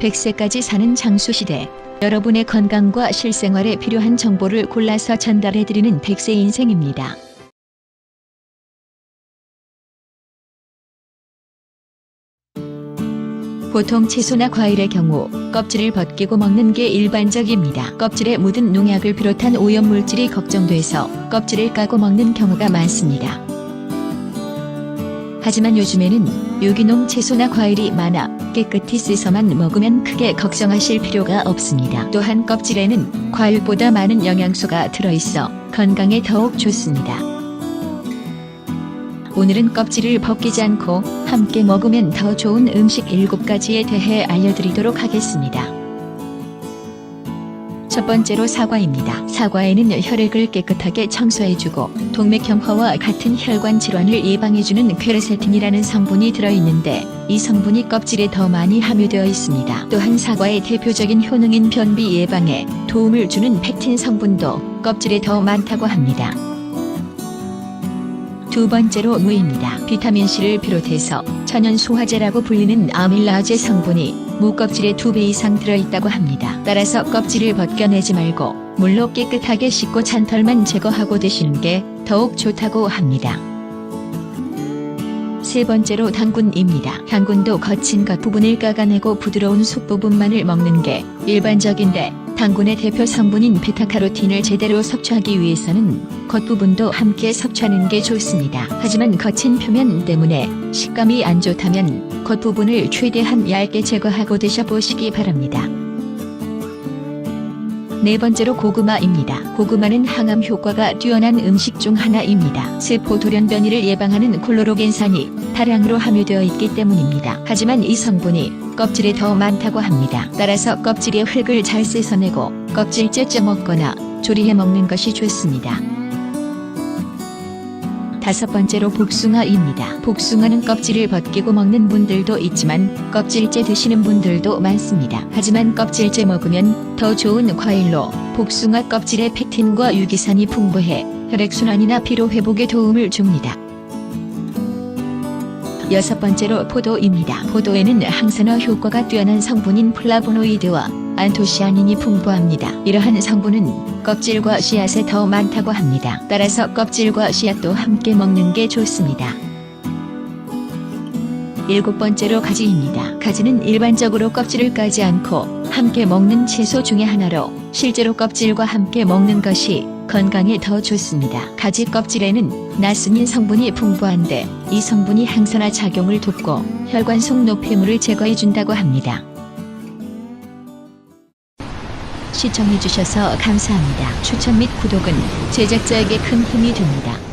100세까지 사는 장수시대. 여러분의 건강과 실생활에 필요한 정보를 골라서 전달해드리는 100세 인생입니다. 보통 채소나 과일의 경우 껍질을 벗기고 먹는 게 일반적입니다. 껍질에 묻은 농약을 비롯한 오염물질이 걱정돼서 껍질을 까고 먹는 경우가 많습니다. 하지만 요즘에는 유기농 채소나 과일이 많아 깨끗이 씻어만 먹으면 크게 걱정하실 필요가 없습니다. 또한 껍질에는 과일보다 많은 영양소가 들어있어 건강에 더욱 좋습니다. 오늘은 껍질을 벗기지 않고 함께 먹으면 더 좋은 음식 7가지에 대해 알려드리도록 하겠습니다. 첫 번째로 사과입니다. 사과에는 혈액을 깨끗하게 청소해주고 동맥경화와 같은 혈관 질환을 예방해주는 퀘르세틴이라는 성분이 들어있는데 이 성분이 껍질에 더 많이 함유되어 있습니다. 또한 사과의 대표적인 효능인 변비 예방에 도움을 주는 팩틴 성분도 껍질에 더 많다고 합니다. 두 번째로 무입니다. 비타민C를 비롯해서 천연 소화제라고 불리는 아밀라제 성분이 무 껍질에 두배 이상 들어있다고 합니다. 따라서 껍질을 벗겨내지 말고 물로 깨끗하게 씻고 잔털만 제거하고 드시는 게 더욱 좋다고 합니다. 세 번째로 당근입니다. 당근도 거친 겉부분을 깎아내고 부드러운 속부분만을 먹는 게 일반적인데 당근의 대표 성분인 베타카로틴을 제대로 섭취하기 위해서는 겉부분도 함께 섭취하는 게 좋습니다. 하지만 거친 표면 때문에 식감이 안 좋다면 겉부분을 최대한 얇게 제거하고 드셔보시기 바랍니다. 네 번째로 고구마입니다. 고구마는 항암 효과가 뛰어난 음식 중 하나입니다. 세포 돌연변이를 예방하는 콜로로겐산이 다량으로 함유되어 있기 때문입니다. 하지만 이 성분이 껍질에 더 많다고 합니다. 따라서 껍질의 흙을 잘 씻어내고 껍질째 쪄 먹거나 조리해 먹는 것이 좋습니다. 다섯 번째로 복숭아입니다. 복숭아는 껍질을 벗기고 먹는 분들도 있지만 껍질째 드시는 분들도 많습니다. 하지만 껍질째 먹으면 더 좋은 과일로 복숭아 껍질에 팩틴과 유기산이 풍부해 혈액순환이나 피로 회복에 도움을 줍니다. 여섯 번째로 포도입니다. 포도에는 항산화 효과가 뛰어난 성분인 플라보노이드와 안토시아닌이 풍부합니다. 이러한 성분은 껍질과 씨앗에 더 많다고 합니다. 따라서 껍질과 씨앗도 함께 먹는 게 좋습니다. 일곱 번째로 가지입니다. 가지는 일반적으로 껍질을 까지 않고 함께 먹는 채소 중의 하나로 실제로 껍질과 함께 먹는 것이 건강에 더 좋습니다. 가지 껍질에는 나스닌 성분이 풍부한데 이 성분이 항산화 작용을 돕고 혈관 속 노폐물을 제거해 준다고 합니다. 시청해주셔서 감사합니다. 추천 및 구독은 제작자에게 큰 힘이 됩니다.